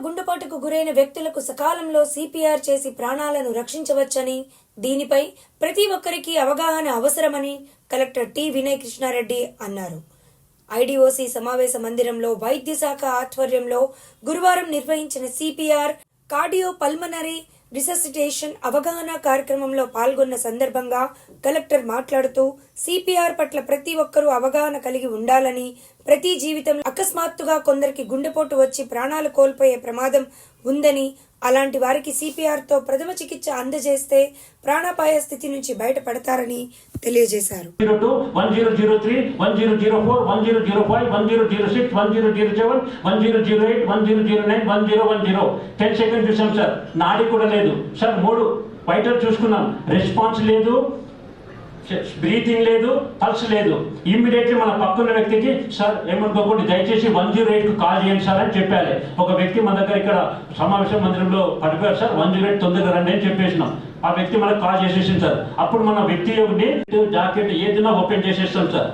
గురైన వ్యక్తులకు సకాలంలో సిపిఆర్ చేసి ప్రాణాలను రక్షించవచ్చని దీనిపై ప్రతి ఒక్కరికి అవగాహన అవసరమని కలెక్టర్ టి వినయ్ కృష్ణారెడ్డి అన్నారు. ఐడిఓసి సమావేశ మందిరంలో వైద్య శాఖ ఆధ్వర్యంలో గురువారం నిర్వహించిన సిపిఆర్ కార్డియో పల్మనరీ రిససిటేషన్ అవగాహన కార్యక్రమంలో పాల్గొన్న సందర్భంగా కలెక్టర్ మాట్లాడుతూ సిపిఆర్ పట్ల ప్రతి ఒక్కరూ అవగాహన కలిగి ఉండాలని ప్రతి జీవితంలో అకస్మాత్తుగా కొందరికి గుండెపోటు వచ్చి ప్రాణాలు కోల్పోయే ప్రమాదం ఉందని అలాంటి వారికి సిపిఆర్తో ప్రథమ చికిత్స అందజేస్తే ప్రాణాపాయ స్థితి నుంచి బయటపడతారని తెలియజేశారు. Zero two one zero zero three one zero zero four one zero zero one zero six one zero zero one zero zero eight one zero zero nine one zero one zero. Ten second చూసాం sir. నాడి కూడా లేదు. Sir మూడు. Vital చూసుకున్నాం. Response లేదు. Breathing లేదు pulse లేదు. Immediately మన పక్కన వ్యక్తికి సార్ ఏమనుకోకుండా దయచేసి వన్ జీరో ఎయిట్ కాల్ చేయండి సార్ అని చెప్పాలి. ఒక వ్యక్తి మన దగ్గర ఇక్కడ సమావేశ మందిరంలో పడిపోయారు సార్ వన్ జీరో ఎయిట్ తొందరగా రండి అని చెప్పేసినాం. ఆ వ్యక్తి మనకు కాల్ చేసేసింది సార్. అప్పుడు మన వ్యక్తి ఒకటి జాకెట్ ఏదైనా ఓపెన్ చేసేస్తాం సార్.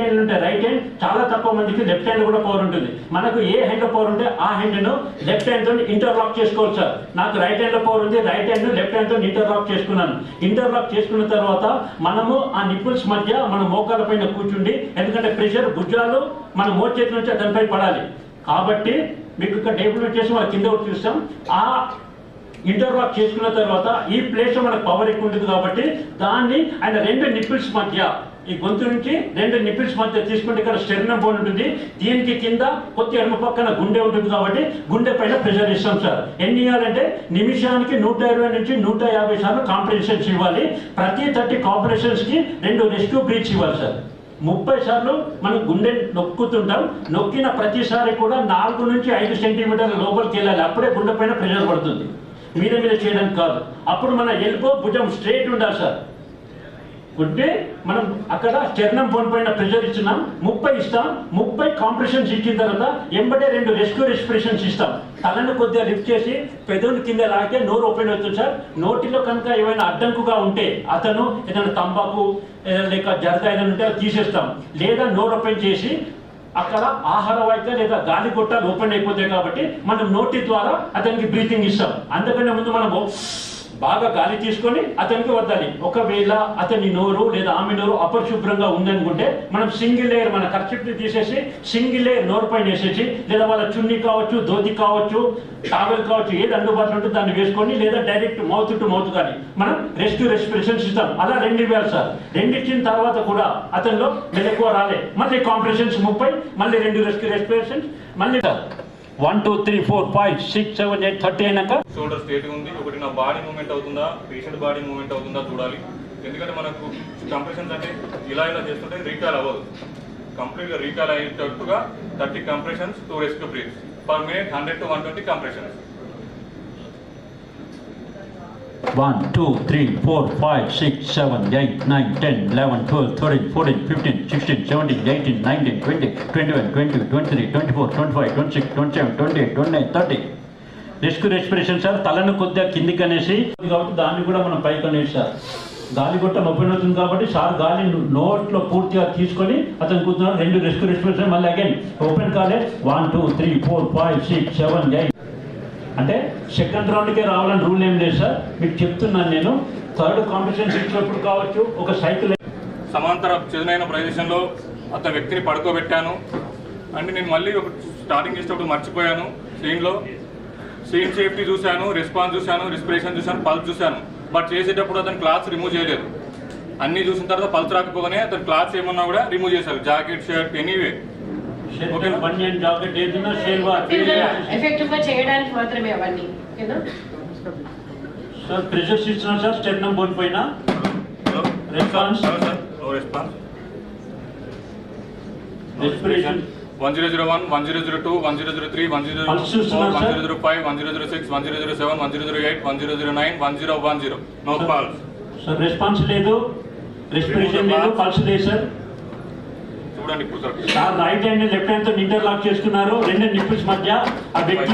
హ్యాండ్ ఉంటే రైట్ హ్యాండ్ చాలా తక్కువ మందికి లెఫ్ట్ హ్యాండ్ కూడా పవర్ ఉంటుంది. మనకు ఏ హ్యాండ్ పవర్ ఉంటే ఆ హ్యాండ్ను లెఫ్ట్ హ్యాండ్తో ఇంటర్లాక్ చేసుకోవచ్చు సార్. నాకు రైట్ హ్యాండ్ పవర్ ఉంది రైట్ హ్యాండ్ లెఫ్ట్ హ్యాండ్తో ఇంటర్లాక్ చేసుకున్నాను. ఇంటర్లాక్ చేసుకున్న తర్వాత మనము ఆ నిప్పుల్స్ మధ్య మన మోకాల పైన కూర్చుండి ఎందుకంటే ప్రెషర్ భుజాలు మన మోచేతి చేతి నుంచి దానిపై పడాలి. కాబట్టి మీకు ఇక్కడ టేబుల్ చేసి వాళ్ళ కింద ఒకటి చూస్తాం. ఆ ఇంటర్లాక్ చేసుకున్న తర్వాత ఈ ప్లేస్లో మనకు పవర్ ఎక్కువ ఉంటుంది కాబట్టి దాన్ని ఆయన రెండు నిప్పుల్స్ మధ్య ఈ గొంతు నుంచి రెండు నిపిల్స్ మధ్య తీసుకుంటే ఇక్కడ స్టెర్నం బోన్ ఉంటుంది. దీనికి కింద కొద్ది ఎడమ పక్కన గుండె ఉంటుంది కాబట్టి గుండె పైన ప్రెషర్ ఇస్తాం సార్ ఎన్ని ఇవ్వాలంటే నిమిషానికి నూట ఇరవై నుంచి నూట యాభై సార్లు కాంపిటీషన్స్ ఇవ్వాలి. ప్రతి థర్టీ కాంపిటీషన్స్కి రెండు రెస్క్యూ బ్రీచ్ ఇవ్వాలి సార్ ముప్పై సార్లు మనం గుండె నొక్కుతుంటాం. నొక్కిన ప్రతిసారి కూడా నాలుగు నుంచి ఐదు సెంటీమీటర్ల లోపలికి వెళ్ళాలి. అప్పుడే గుండె పైన ప్రెషర్ పడుతుంది. మీద మీద చేయడానికి కాదు. అప్పుడు మన ఎల్బో భుజం స్ట్రైట్ ఉండాలి సార్ ఉంటే మనం అక్కడ చర్ణం బోన్ పైన ప్రెషర్ ఇస్తున్నాం. ముప్పై ఇస్తాం. ముప్పై కాంప్రెషన్స్ ఇచ్చిన తర్వాత ఎంబటే రెండు రెస్క్యూ రెస్పిరేషన్స్ ఇస్తాం. తలను కొద్దిగా లిఫ్ట్ చేసి పెదవుని కింద లాగితే నోరు ఓపెన్ అవుతుంది సార్. నోటిలో కనుక ఏమైనా అడ్డంకుగా ఉంటే అతను ఏదైనా తంబాకు లేక జరద ఏదైనా ఉంటే అది తీసేస్తాం. లేదా నోరు ఓపెన్ చేసి అక్కడ ఆహార వాయిక లేదా గాలి గొట్టాలు ఓపెన్ అయిపోతాయి కాబట్టి మనం నోటి ద్వారా అతనికి బ్రీతింగ్ ఇస్తాం. అందుకనే ముందు మనము బాగా గాలి తీసుకొని అతనికి వద్దాలి. ఒకవేళ అతని నోరు లేదా ఆమె నోరు అపరిశుభ్రంగా ఉందనుకుంటే మనం సింగిల్ లేయర్ మన ఖర్చుని తీసేసి సింగిల్ లేయర్ నోరు పైన వేసేసి లేదా వాళ్ళ చున్నీ కావచ్చు ధోతి కావచ్చు టావెల్ కావచ్చు ఏది అందుబాటులో ఉంటే దాన్ని వేసుకొని లేదా డైరెక్ట్ మౌత్ టు మౌత్ కానీ మనం రెస్ట్ రెస్పిరేషన్స్ ఇస్తాం అలా రెండు ఇవ్వాలి సార్. రెండు ఇచ్చిన తర్వాత కూడా అతనిలో మెలకువ రాలే. మళ్ళీ కాంప్రెషన్స్ ముప్పై మళ్ళీ రెండు రెస్ట్ రెస్పిరేషన్స్ మళ్ళీ one two three four five six seven eight thirty అయినాక షోల్డర్ స్ట్రేట్ ఉంది. ఒకటి నా బాడీ మూవ్మెంట్ అవుతుందా? పేషెంట్ బాడీ మూవ్మెంట్ అవుతుందా చూడాలి. ఎందుకంటే మనకు కంప్రెషన్స్ అంటే ఇలా ఇలా చేస్తుంటే రీకాల్ అవ్వదు. కంప్లీట్గా రీకాల్ అయ్యేటట్టుగా thirty compressions two rescue breaths per minute hundred to one twenty compressions one two three four five six seven eight nine ten eleven twelve thirteen fourteen fifteen sixteen seventeen eighteen nineteen twenty twenty one twenty twenty three twenty four twenty five twenty six seven twenty nine thirty rescue respiration sir తలను కొద్దిగా కిందికి అనేసి కాబట్టి దాన్ని కూడా మనం పైకి అనేసి సార్ గాలి గొట్టం ఓపెన్ అవుతుంది కాబట్టి సార్ గాలి నోట్లో పూర్తిగా తీసుకొని అతను కూర్చున్నాడు. రెండు రిస్క్ రెస్పిరేషన్ మళ్ళీ అగైన్ ఓపెన్ కాలే one two three four five six seven eight అంటే సెకండ్ రౌండ్కే రావాలని రూల్ ఏం లేదు సార్. మీకు చెప్తున్నాను నేను. థర్డ్ కాంపిటీషన్ ఇచ్చినప్పుడు కావచ్చు? ఒక సైకిల్ సమాంతర చదునైన ప్రదేశంలో అతని వ్యక్తిని పడుకోబెట్టాను. అంటే నేను మళ్ళీ ఒక స్టార్టింగ్ చేసేటప్పుడు మర్చిపోయాను. సీన్లో సీన్ సేఫ్టీ చూశాను రెస్పాన్స్ చూశాను రెస్పిరేషన్ చూశాను పల్స్ చూశాను. బట్ చేసేటప్పుడు అతను క్లాత్స్ రిమూవ్ చేయలేదు. అన్నీ చూసిన తర్వాత పల్స్ రాకపోగానే అతను క్లాత్స్ ఏమన్నా కూడా రిమూవ్ చేశారు. జాకెట్ షర్ట్ ఎనీవే ఎఫెక్టివ్గా చేయడానికి మాత్రమే అవన్నీ సార్ ప్రెషర్స్ ఇస్తున్నాం సార్ స్టెర్నం బోన్ పైన. Response? No response respiration one zero zero one one zero zero two one zero zero three one zero Pulse four one. Zero zero five one zero zero six one zero zero seven one zero zero eight one zero zero nine one zero one zero no pulse sir response లేదు. Respiration లేదు pulse లేదు sir చూడండి ఇప్పుడు right hand left హ్యాండ్తో interlock చేసుకున్నారు. రెండు nipples మధ్య ఆ వ్యక్తి